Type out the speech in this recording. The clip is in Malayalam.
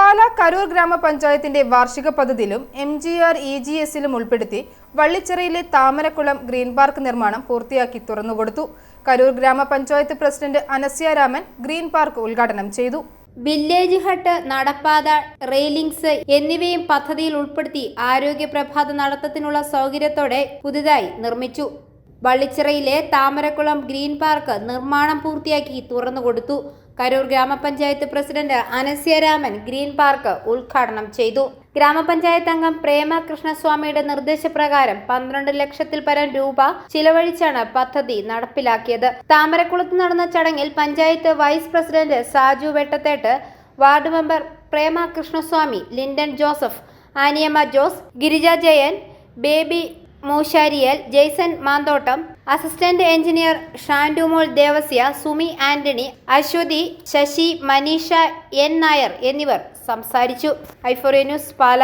പാലാ കരൂർ ഗ്രാമപഞ്ചായത്തിന്റെ വാർഷിക പദ്ധതിയിലും M G R E G എസിലും ഉൾപ്പെടുത്തി വള്ളിച്ചിറയിലെ താമരക്കുളം ഗ്രീൻ പാർക്ക് നിർമ്മാണം പൂർത്തിയാക്കി തുറന്നുകൊടുത്തു. കരൂർ ഗ്രാമപഞ്ചായത്ത് president Anasya Raman green park ഉദ്ഘാടനം ചെയ്തു. വില്ലേജ് ഹട്ട് നടപ്പാത റെയിലിംഗ്സ് എന്നിവയും പദ്ധതിയിൽ ഉൾപ്പെടുത്തി ആരോഗ്യ പ്രഭാത നടത്തത്തിനുള്ള സൗകര്യത്തോടെ പുതുതായി നിർമ്മിച്ചു. വള്ളിച്ചിറയിലെ താമരക്കുളം ഗ്രീൻ പാർക്ക് നിർമ്മാണം പൂർത്തിയാക്കി തുറന്നുകൊടുത്തു. കരൂർ ഗ്രാമപഞ്ചായത്ത് പ്രസിഡന്റ് അനസ്യരാമൻ ഗ്രീൻ പാർക്ക് ഉദ്ഘാടനം ചെയ്തു. ഗ്രാമപഞ്ചായത്ത് അംഗം പ്രേമ കൃഷ്ണസ്വാമിയുടെ നിർദ്ദേശപ്രകാരം പന്ത്രണ്ട് ലക്ഷത്തിൽ പരം രൂപ ചിലവഴിച്ചാണ് പദ്ധതി നടപ്പിലാക്കിയത്. താമരക്കുളത്ത് നടന്ന ചടങ്ങിൽ panchayat vice president Saju Vettathettu ward member Prema Krishnaswamy Lindan Joseph Aniyamma Jose Girija Jayan Baby Musariyal Jaison Manthottam assistant engineer Shandumol Devasya Sumi Antony Aswathy Sasi Maneesha N Nair എന്നിവർ സംസാരിച്ചു. ഐഫോറിയ ന്യൂസ് പാല.